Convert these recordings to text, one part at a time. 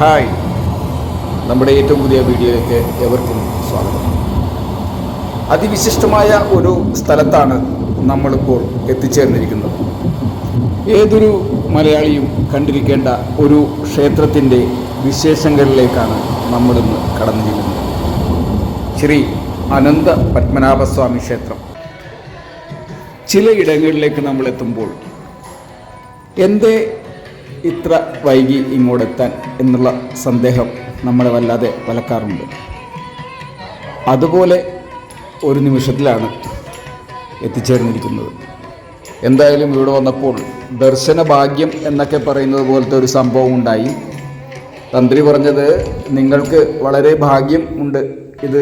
Hi. നമ്മുടെ ഏറ്റവും പുതിയ വീഡിയോയിലേക്ക് എവർക്കും സ്വാഗതം. അതിവിശിഷ്ടമായ ഒരു സ്ഥലത്താണ് നമ്മളിപ്പോൾ എത്തിച്ചേർന്നിരിക്കുന്നത്. ഏതൊരു മലയാളിയും കണ്ടിരിക്കേണ്ട ഒരു ക്ഷേത്രത്തിന്റെ വിശേഷങ്ങളിലേക്കാണ് നമ്മളിന്ന് കടന്നു ചെല്ലുന്നത് ശ്രീ അനന്ത പത്മനാഭസ്വാമി ക്ഷേത്രം. ചിലയിടങ്ങളിലേക്ക് നമ്മൾ എത്തുമ്പോൾ എന്തേ ഇത്ര വൈകി ഇങ്ങോട്ടെത്താൻ എന്നുള്ള സന്ദേഹം നമ്മളെ വല്ലാതെ വലക്കാറുണ്ട്. അതുപോലെ ഒരു നിമിഷത്തിലാണ് എത്തിച്ചേർന്നിരിക്കുന്നത്. എന്തായാലും ഇവിടെ വന്നപ്പോൾ ദർശന ഭാഗ്യം എന്നൊക്കെ പറയുന്നത് പോലത്തെ ഒരു സംഭവം ഉണ്ടായി. തന്ത്രി പറഞ്ഞത് നിങ്ങൾക്ക് വളരെ ഭാഗ്യം ഉണ്ട് ഇത്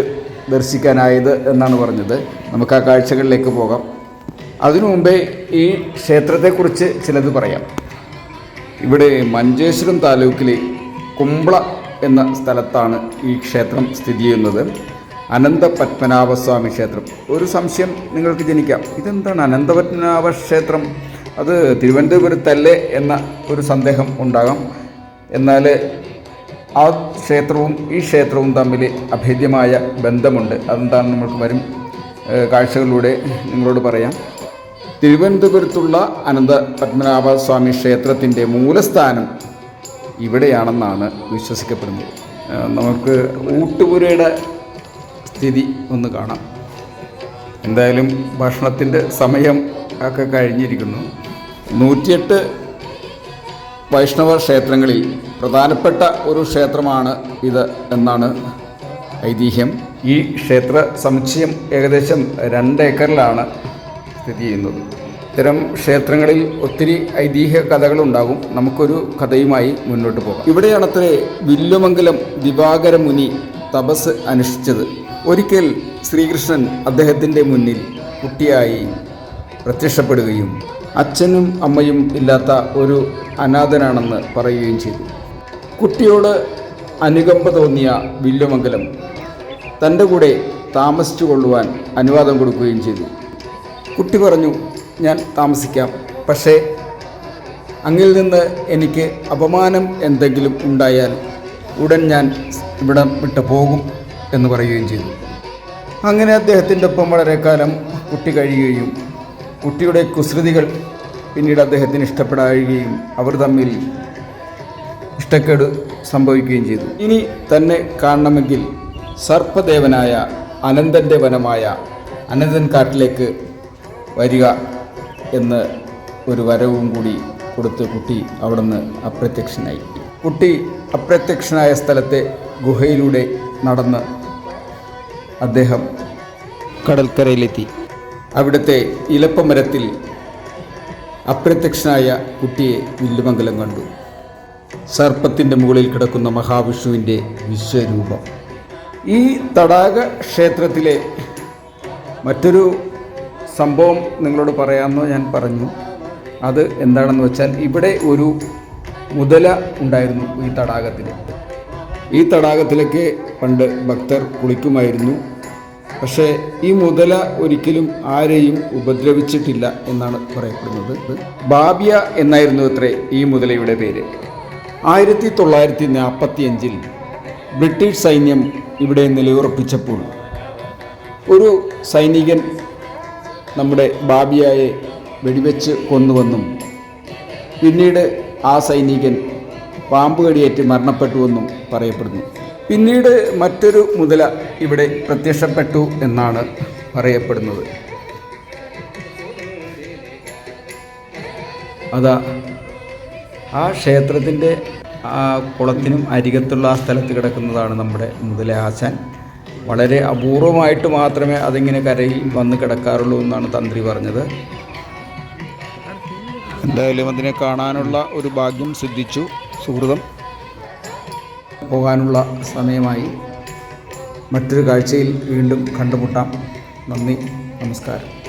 ദർശിക്കാനായത് എന്നാണ് പറഞ്ഞത്. നമുക്ക് ആ കാഴ്ചകളിലേക്ക് പോകാം. അതിനു മുമ്പേ ഈ ക്ഷേത്രത്തെക്കുറിച്ച് ചിലത് പറയാം. ഇവിടെ മഞ്ചേശ്വരം താലൂക്കിലെ കുമ്പള എന്ന സ്ഥലത്താണ് ഈ ക്ഷേത്രം സ്ഥിതി ചെയ്യുന്നത്. അനന്ത പത്മനാഭസ്വാമി ക്ഷേത്രം. ഒരു സംശയം നിങ്ങൾക്ക് ജനിക്കാം. ഇതെന്താണ് അനന്തപത്മനാഭ ക്ഷേത്രം? അത് തിരുവനന്തപുരത്തല്ലേ എന്ന ഒരു സന്ദേഹം ഉണ്ടാകാം. എന്നാൽ ആ ക്ഷേത്രവും ഈ ക്ഷേത്രവും തമ്മിൽ അഭേദ്യമായ ബന്ധമുണ്ട്. അതെന്താണ് നമ്മൾക്ക് വരും കാഴ്ചകളിലൂടെ നിങ്ങളോട് പറയാം. തിരുവനന്തപുരത്തുള്ള അനന്ത പത്മനാഭ സ്വാമി ക്ഷേത്രത്തിന്റെ മൂലസ്ഥാനം ഇവിടെയാണെന്നാണ് വിശ്വസിക്കപ്പെടുന്നത്. നമുക്ക് ഊട്ടുപുരയുടെ സ്ഥിതി ഒന്ന് കാണാം. എന്തായാലും ഭക്ഷണത്തിന്റെ സമയം ഒക്കെ കഴിഞ്ഞിരിക്കുന്നു. നൂറ്റിയെട്ട് വൈഷ്ണവ ക്ഷേത്രങ്ങളിൽ പ്രധാനപ്പെട്ട ഒരു ക്ഷേത്രമാണ് ഇത് എന്നാണ് ഐതിഹ്യം. ഈ ക്ഷേത്ര സമുച്ചയം ഏകദേശം രണ്ട് ഏക്കറിലാണ് സ്ഥിതി ചെയ്യുന്നത്. ഇത്തരം ക്ഷേത്രങ്ങളിൽ ഒത്തിരി ഐതിഹ്യ കഥകളുണ്ടാകും. നമുക്കൊരു കഥയുമായി മുന്നോട്ട് പോകാം. ഇവിടെയാണത്രേ വില്ലുമംഗലം ദിവാകര മുനി തപസ് അനുഷ്ഠിച്ചത്. ഒരിക്കൽ ശ്രീകൃഷ്ണൻ അദ്ദേഹത്തിന്റെ മുന്നിൽ കുട്ടിയായി പ്രത്യക്ഷപ്പെടുകയും അച്ഛനും അമ്മയും ഇല്ലാത്ത ഒരു അനാഥനാണെന്ന് പറയുകയും ചെയ്തു. കുട്ടിയോട് അനുകമ്പ തോന്നിയ വില്ലുമംഗലം തന്റെ കൂടെ താമസിച്ചു കൊള്ളുവാൻ അനുവാദം കൊടുക്കുകയും ചെയ്തു. കുട്ടി പറഞ്ഞു ഞാൻ താമസിക്കാം. പക്ഷേ അങ്ങിൽ നിന്ന് എനിക്ക് അപമാനം എന്തെങ്കിലും ഉണ്ടായാൽ ഉടൻ ഞാൻ ഇവിടം വിട്ട് പോകും എന്ന് പറയുകയും ചെയ്തു. അങ്ങനെ അദ്ദേഹത്തിന്റെ ഒപ്പം വളരെ കാലം കുട്ടി കഴിയുകയും കുട്ടിയുടെ കുസൃതികൾ പിന്നീട് അദ്ദേഹത്തിന് ഇഷ്ടപ്പെടുകയും അവർ തമ്മിൽ ഇഷ്ടക്കേട് സംഭവിക്കുകയും ചെയ്തു. ഇനി തന്നെ കാണണമെങ്കിൽ സർപ്പദേവനായ അനന്തന്റെ വനമായ അനന്തൻ കാട്ടിലേക്ക് വരിക എന്ന് ഒരു വരവും കൂടി കൊടുത്ത് കുട്ടി അവിടുന്ന് അപ്രത്യക്ഷനായി. കുട്ടി അപ്രത്യക്ഷനായ സ്ഥലത്തെ ഗുഹയിലൂടെ നടന്ന് അദ്ദേഹം കടൽക്കരയിലെത്തി. അവിടുത്തെ ഇലപ്പമരത്തിൽ അപ്രത്യക്ഷനായ കുട്ടിയെ വില്ലുമംഗലം കണ്ടു. സർപ്പത്തിന്റെ മുകളിൽ കിടക്കുന്ന മഹാവിഷ്ണുവിന്റെ വിശ്വരൂപം. ഈ തടാക ക്ഷേത്രത്തിലെ മറ്റൊരു സംഭവം നിങ്ങളോട് പറയാമെന്ന് ഞാൻ പറഞ്ഞു. അത് എന്താണെന്ന് വെച്ചാൽ ഇവിടെ ഒരു മുതല ഉണ്ടായിരുന്നു ഈ തടാകത്തിൽ. ഈ തടാകത്തിലൊക്കെ പണ്ട് ഭക്തർ കുളിക്കുമായിരുന്നു. പക്ഷേ ഈ മുതല ഒരിക്കലും ആരെയും ഉപദ്രവിച്ചിട്ടില്ല എന്നാണ് പറയപ്പെടുന്നത്. ബാബിയ എന്നായിരുന്നു അത്രേ ഈ മുതലയുടെ പേര്. ആയിരത്തി തൊള്ളായിരത്തി നാൽപ്പത്തി അഞ്ചിൽ ബ്രിട്ടീഷ് സൈന്യം ഇവിടെ നിലയുറപ്പിച്ചപ്പോൾ ഒരു സൈനികൻ നമ്മുടെ ബാബിയായെ വെടിവെച്ച് കൊന്നുവെന്നും പിന്നീട് ആ സൈനികൻ പാമ്പ് കടിയേറ്റ് മരണപ്പെട്ടുവെന്നും പറയപ്പെടുന്നു. പിന്നീട് മറ്റൊരു മുതല ഇവിടെ പ്രത്യക്ഷപ്പെട്ടു എന്നാണ് പറയപ്പെടുന്നത്. അതാ ആ ക്ഷേത്രത്തിന്റെ ആ കുളത്തിനും അരികത്തുള്ള ആ സ്ഥലത്ത് കിടക്കുന്നതാണ് നമ്മുടെ മുതല ആശാൻ. വളരെ അപൂർവമായിട്ട് മാത്രമേ അതിങ്ങനെ കരയിൽ വന്ന് കിടക്കാറുള്ളൂ എന്നാണ് തന്ത്രി പറഞ്ഞത്. എന്തായാലും അതിനെ കാണാനുള്ള ഒരു ഭാഗ്യം സിദ്ധിച്ചു. സുഹൃതം പോകാനുള്ള സമയമായി. മറ്റൊരു കാഴ്ചയിൽ വീണ്ടും കണ്ടുമുട്ടാം. നന്ദി നമസ്കാരം.